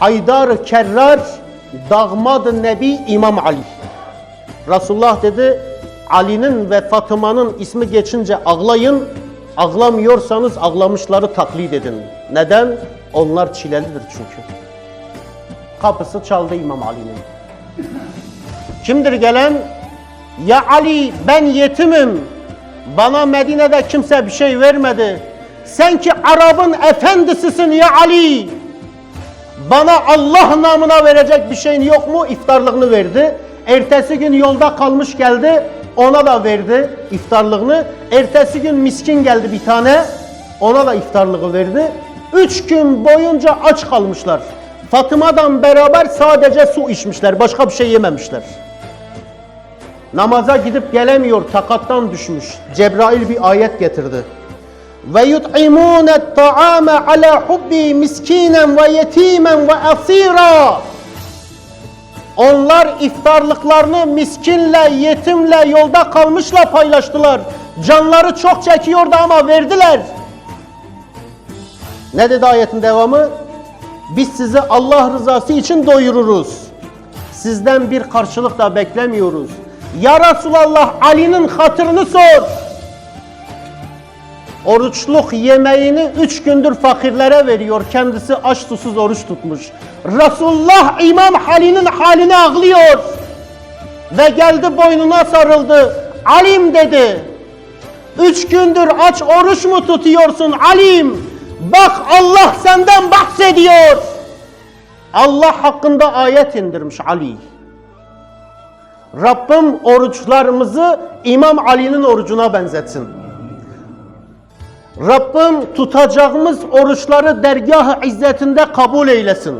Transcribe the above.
Haydar Kerrar Dağmad Nebi İmam Ali. Resulullah dedi Ali'nin ve Fatıma'nın ismi geçince ağlayın. Ağlamıyorsanız ağlamışları taklit edin. Neden? Onlar çilelidir çünkü. Kapısı çaldı İmam Ali'nin. Kimdir gelen? Ya Ali ben yetimim. Bana Medine'de kimse bir şey vermedi. Sen ki Arap'ın efendisisin ya Ali. Bana Allah namına verecek bir şeyin yok mu? İftarlığını verdi. Ertesi gün yolda kalmış geldi. Ona da verdi iftarlığını. Ertesi gün miskin geldi bir tane. Ona da iftarlığı verdi. Üç gün boyunca aç kalmışlar. Fatıma'dan beraber sadece su içmişler. Başka bir şey yememişler. Namaza gidip gelemiyor, takattan düşmüş. Cebrail bir ayet getirdi. Ve yut'imûne ta'ame ala hubbi miskinen ve yetimen ve asira. Onlar iftarlıklarını miskinle, yetimle, yolda kalmışla paylaştılar. Canları çok çekiyordu ama verdiler. Ne dedi ayetin devamı? Biz sizi Allah rızası için doyururuz. Sizden bir karşılık da beklemiyoruz. Ya Resulallah Ali'nin hatırını sor. Oruçluk yemeğini üç gündür fakirlere veriyor. Kendisi aç susuz oruç tutmuş. Resulullah İmam Ali'nin halini ağlıyor. Ve geldi boynuna sarıldı. Alim dedi. Üç gündür aç oruç mu tutuyorsun Alim? Bak Allah senden bahsediyor. Allah hakkında ayet indirmiş Ali. Rabbim oruçlarımızı İmam Ali'nin orucuna benzetsin. Rabbim tutacağımız oruçları dergah-ı izzetinde kabul eylesin.